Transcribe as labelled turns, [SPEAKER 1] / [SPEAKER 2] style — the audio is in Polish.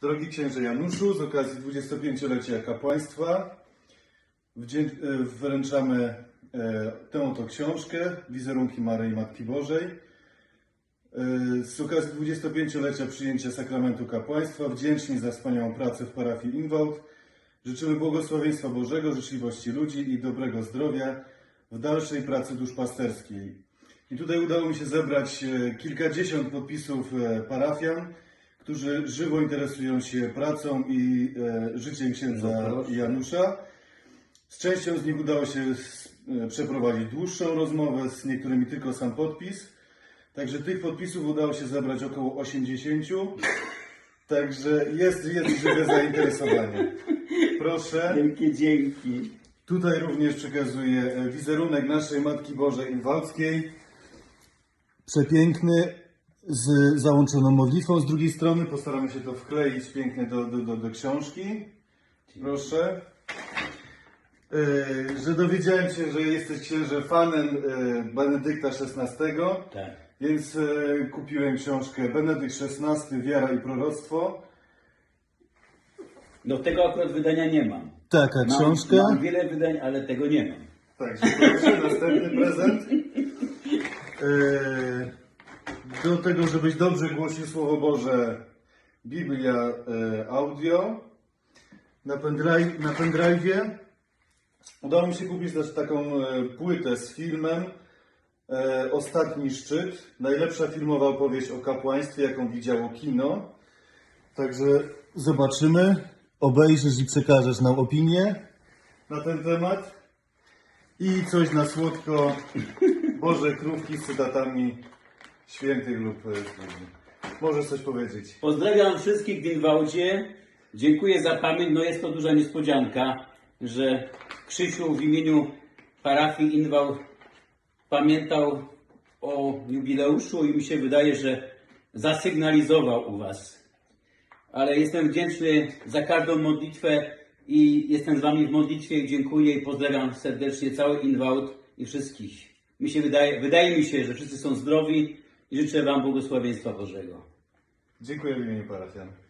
[SPEAKER 1] Drogi księże Januszu, z okazji 25-lecia kapłaństwa e, wręczamy e, tę oto książkę Wizerunki Maryi Matki Bożej. E, Z okazji 25-lecia przyjęcia sakramentu kapłaństwa, wdzięczni za wspaniałą pracę w parafii Inwałd, życzymy błogosławieństwa Bożego, życzliwości ludzi i dobrego zdrowia w dalszej pracy duszpasterskiej. I tutaj udało mi się zebrać kilkadziesiąt podpisów parafian, którzy żywo interesują się pracą i e, życiem księdza
[SPEAKER 2] No.
[SPEAKER 1] Janusza. Z częścią z nich udało się s- e, przeprowadzić dłuższą rozmowę, z niektórymi tylko sam podpis. Także tych podpisów udało się zebrać około 80. Także jest, jest żywe zainteresowanie. Proszę.
[SPEAKER 2] Wielkie dzięki.
[SPEAKER 1] Tutaj również przekazuję e, wizerunek naszej Matki Bożej Inwałckiej. Przepiękny, z załączoną modlitwą. Z drugiej strony postaramy się to wkleić pięknie do, do, do, do książki. Proszę. E, Że dowiedziałem się, że jesteś księże fanem e, Benedykta XVI,
[SPEAKER 2] Tak.
[SPEAKER 1] więc e, kupiłem książkę Benedykt XVI, Wiara i Proroctwo.
[SPEAKER 2] No tego akurat wydania nie mam.
[SPEAKER 1] Taka
[SPEAKER 2] Mam,
[SPEAKER 1] książka.
[SPEAKER 2] mam wiele wydań, ale tego nie mam.
[SPEAKER 1] Także proszę, następny prezent. E, Do tego, żebyś dobrze głosił Słowo Boże, Biblia e, audio na, pendrive, na pendrive'ie. Udało mi się kupić też taką e, płytę z filmem e, Ostatni szczyt. Najlepsza filmowa opowieść o kapłaństwie, jaką widziało kino. Także zobaczymy, obejrzysz i przekażesz nam opinię na ten temat. I coś na słodko, Boże krówki z cytatami świętych lub Możesz coś powiedzieć.
[SPEAKER 2] Pozdrawiam wszystkich w Inwałdzie. Dziękuję za pamięć. No jest to duża niespodzianka, że Krzysiu w imieniu parafii Inwałd pamiętał o jubileuszu i mi się wydaje, że zasygnalizował u was. Ale jestem wdzięczny za każdą modlitwę i jestem z wami w modlitwie dziękuję i pozdrawiam serdecznie cały Inwałd i wszystkich. Mi się wydaje, wydaje mi się, że wszyscy są zdrowi życzę wam błogosławieństwa Bożego.
[SPEAKER 1] Dziękuję w imieniu parafian.